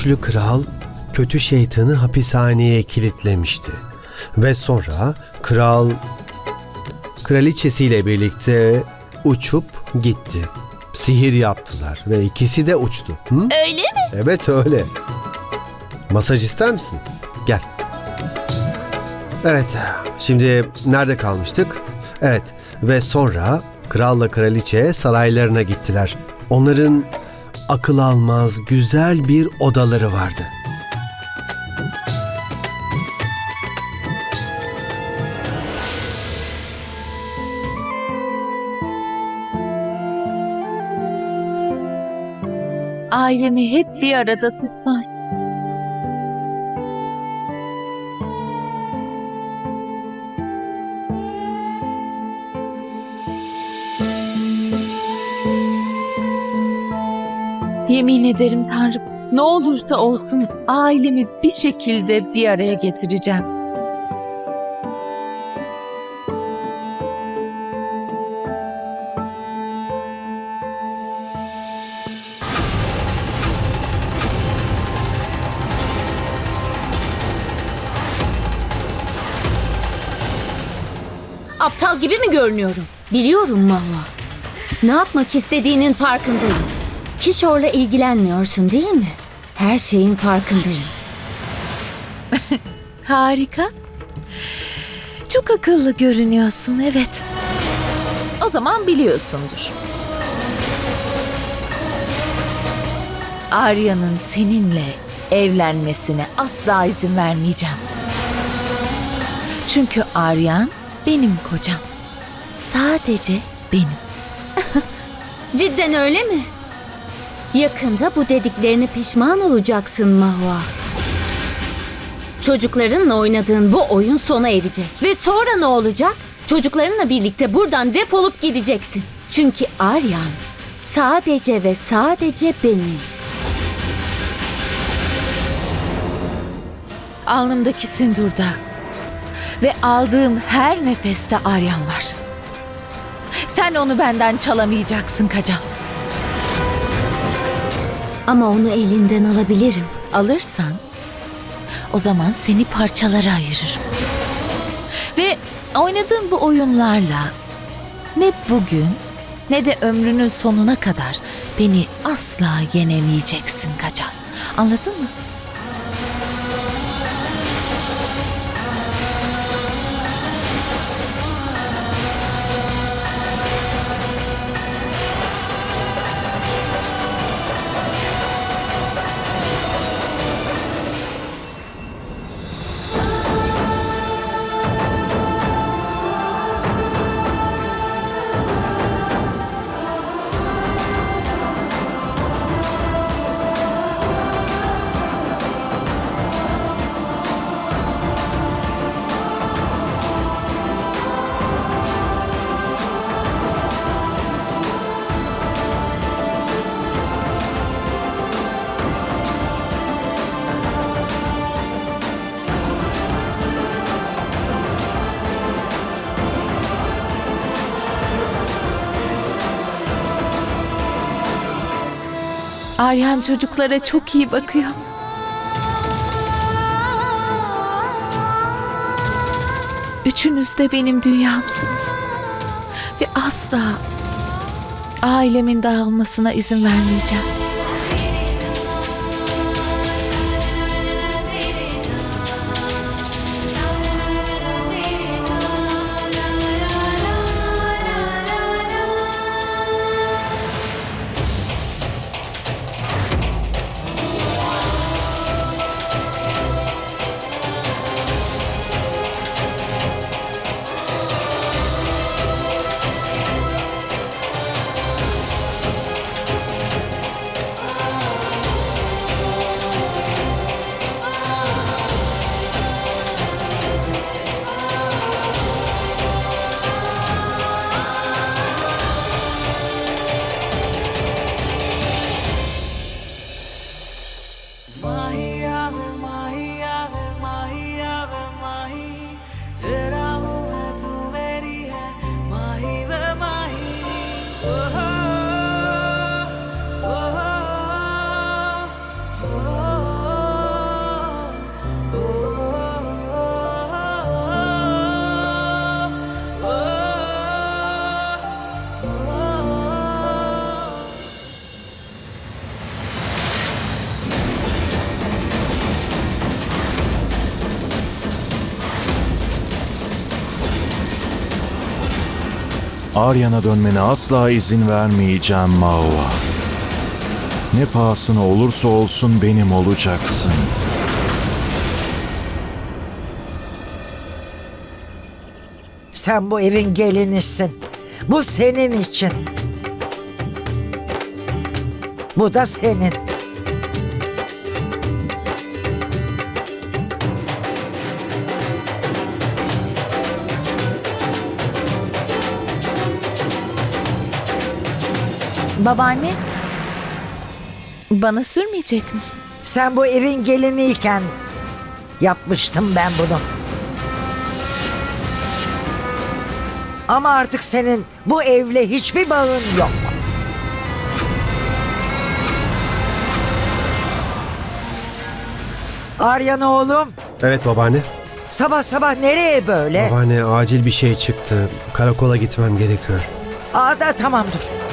güçlü kral kötü şeytanı hapishaneye kilitlemişti. Ve sonra kral kraliçesiyle birlikte uçup gitti. Sihir yaptılar ve ikisi de uçtu. Hı? Öyle mi? Evet öyle. Masaj ister misin? Gel. Evet, şimdi nerede kalmıştık? Evet ve sonra kralla kraliçe saraylarına gittiler. Onların akıl almaz güzel bir odaları vardı. Ailemi hep bir arada tutlar. Yemin ederim Tanrım, ne olursa olsun ailemi bir şekilde bir araya getireceğim. Aptal gibi mi görünüyorum? Biliyorum Mahva. Ne yapmak istediğinin farkındayım. Kişor'la ilgilenmiyorsun değil mi? Her şeyin farkındayım. Harika. Çok akıllı görünüyorsun, evet. O zaman biliyorsundur. Arya'nın seninle evlenmesine asla izin vermeyeceğim. Çünkü Aryan benim kocam. Sadece benim. Cidden öyle mi? Yakında bu dediklerine pişman olacaksın Mahva. Çocuklarınla oynadığın bu oyun sona erecek. Ve sonra ne olacak? Çocuklarınla birlikte buradan defolup gideceksin. Çünkü Aryan sadece ve sadece benim. Alnımdaki sindurda ve aldığım her nefeste Aryan var. Sen onu benden çalamayacaksın Kacal. Ama onu elinden alabilirim. Alırsan o zaman seni parçalara ayırırım. Ve oynadığın bu oyunlarla ne bugün ne de ömrünün sonuna kadar beni asla yenemeyeceksin Kacal. Anladın mı? Aryan çocuklara çok iyi bakıyor. Üçünüz de benim dünyamsınız. Ve asla ailemin dağılmasına izin vermeyeceğim. Arya'na dönmene asla izin vermeyeceğim Mahua. Ne pahasına olursa olsun benim olacaksın. Sen bu evin gelinisin. Bu senin için. Bu da senin. Babaanne, bana sürmeyecek misin? Sen bu evin geliniyken yapmıştım ben bunu. Ama artık senin bu evle hiçbir bağın yok. Aryan oğlum, Evet babaanne. sabah sabah nereye böyle? Babaanne acil bir şey çıktı. Karakola gitmem gerekiyor. Aa da tamam dur.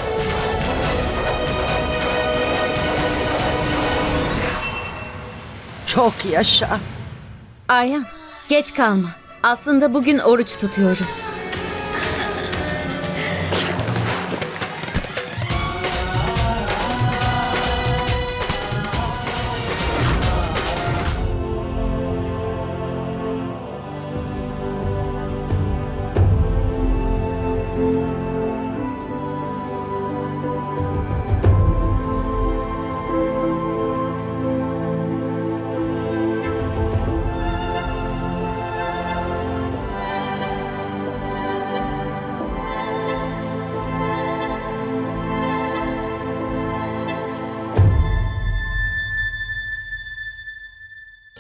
Çok yaşa. Aryan, geç kalma. Aslında bugün oruç tutuyorum.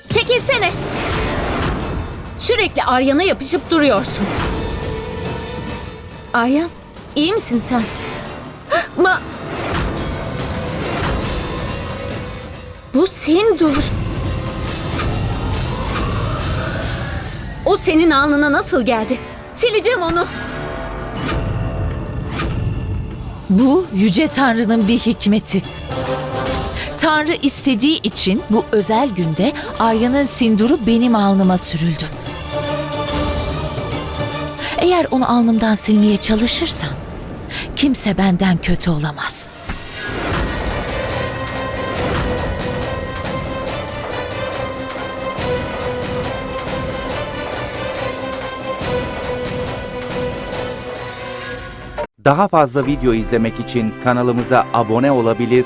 Çekilsene. Sürekli Aryan'a yapışıp duruyorsun. Aryan, iyi misin sen? Ma... Bu Sindur. O senin alnına nasıl geldi? Sileceğim onu. Bu Yüce Tanrı'nın bir hikmeti. Tanrı istediği için bu özel günde Arya'nın sinduru benim alnıma sürüldü. Eğer onu alnımdan silmeye çalışırsam kimse benden kötü olamaz. Daha fazla video izlemek için kanalımıza abone olabilir,